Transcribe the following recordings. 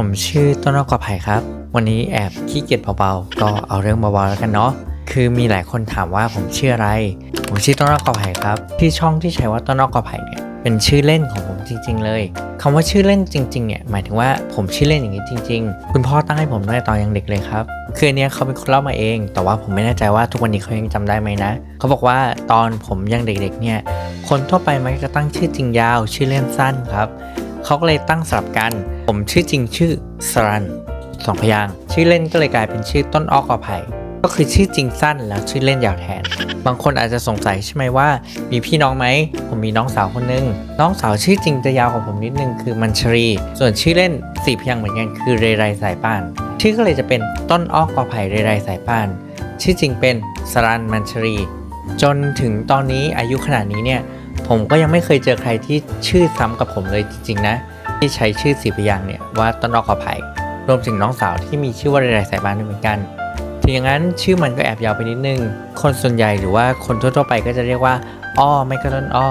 ผมชื่อต้นอ้อกอไผ่ครับ วันนี้แอบขี้เกียจเบาๆ ก็เอาเรื่องเบาๆแล้วกันเนาะ คือมีหลายคนถามว่าผมชื่ออะไร ผมชื่อต้นอ้อกอไผ่ครับ ที่ช่องที่ใช้ว่าต้นอ้อกอไผ่เนี่ยเป็นชื่อเล่นของผมจริง ๆ เลยคำว่าชื่อเล่นจริงๆเนี่ยหมายถึงว่าผมชื่อเล่นอย่างนี้จริง ๆ คุณพ่อตั้งให้ผมตั้งแต่ตอนยังเด็กเลยครับ คืออันนี้เขาเป็นคนเล่ามาเอง แต่ว่าผมไม่แน่ใจว่าทุกวันนี้เขายังจำได้ไหมนะ เขาบอกว่าตอนผมยังเด็กๆเนี่ย คนทั่วไปมักจะตั้งชื่อจริงยาว ชื่อเล่นสั้นครับ เขาก็เลยตั้งสลับกัน ผมชื่อจริงชื่อสรันสองพยางชื่อเล่นก็เลยกลายเป็นชื่อต้นอ้อกอไผ่ก็คือชื่อจริงสั้นแล้วชื่อเล่นยาวแทน บางคนอาจจะสงสัยใช่ไหมว่า มีพี่น้องไหม ผมมีน้องสาวคนนึง น้องสาวชื่อจริงจะยาวกว่าผมนิดนึงคือมัญชรี ส่วนชื่อเล่นสี่พยางเหมือนกันคือเรไรสายป่าน ชื่อก็เลยจะเป็นต้นอ้อกอไผ่เรไรสายป่าน ชื่อจริงเป็นสรันมัญชรี จนถึงตอนนี้อายุขนาดนี้เนี่ยผมก็ยังไม่เคยเจอใครที่ชื่อซ้ำกับผมเลยจริงๆนะ ที่ใช้ชื่อสีพยางเนี่ยว่าต้นอ้อกอไผ่รวมถึงน้องสาวที่มีชื่อว่าเรไรสายบ้านด้วยเหมือนกันถึงอย่างนั้นชื่อมันก็แอบยาวไปนิดนึง คนส่วนใหญ่หรือว่าคนทั่วๆไปก็จะเรียกว่า อ้อไม่ก็ต้นอ้อ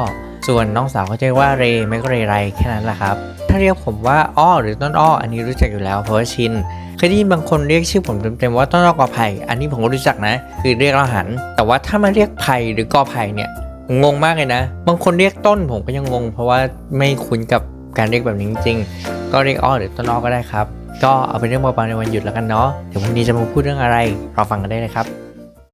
ส่วนน้องสาวเขาเรียกว่าเรไม่ก็เรไรแค่นั้นแหละครับ ถ้าเรียกผมว่าอ้อหรือต้นอ้ออันนี้รู้จักอยู่แล้วเพราะว่าชินเคยได้ยินบางคนเรียกชื่อผมเต็มๆว่าต้นอ้อกอไผ่อันนี้ผมก็รู้จักนะ คือเรียกเราหัน แต่ว่าถ้ามาเรียกไผ่หรือกอไผ่เนี่ยงงมากเลยนะ บางคนเรียกต้นผมก็ยังงง เพราะว่าไม่คุ้นกับการเรียกแบบนี้จริงๆก็เรียกอ้อหรือต้นอ้อก็ได้ครับ ก็เอาเป็นเรื่องเบาๆในวันหยุดแล้วกันเนาะเดี๋ยวพรุ่งนี้จะมาพูดเรื่องอะไรรอฟังกันได้เลยครับ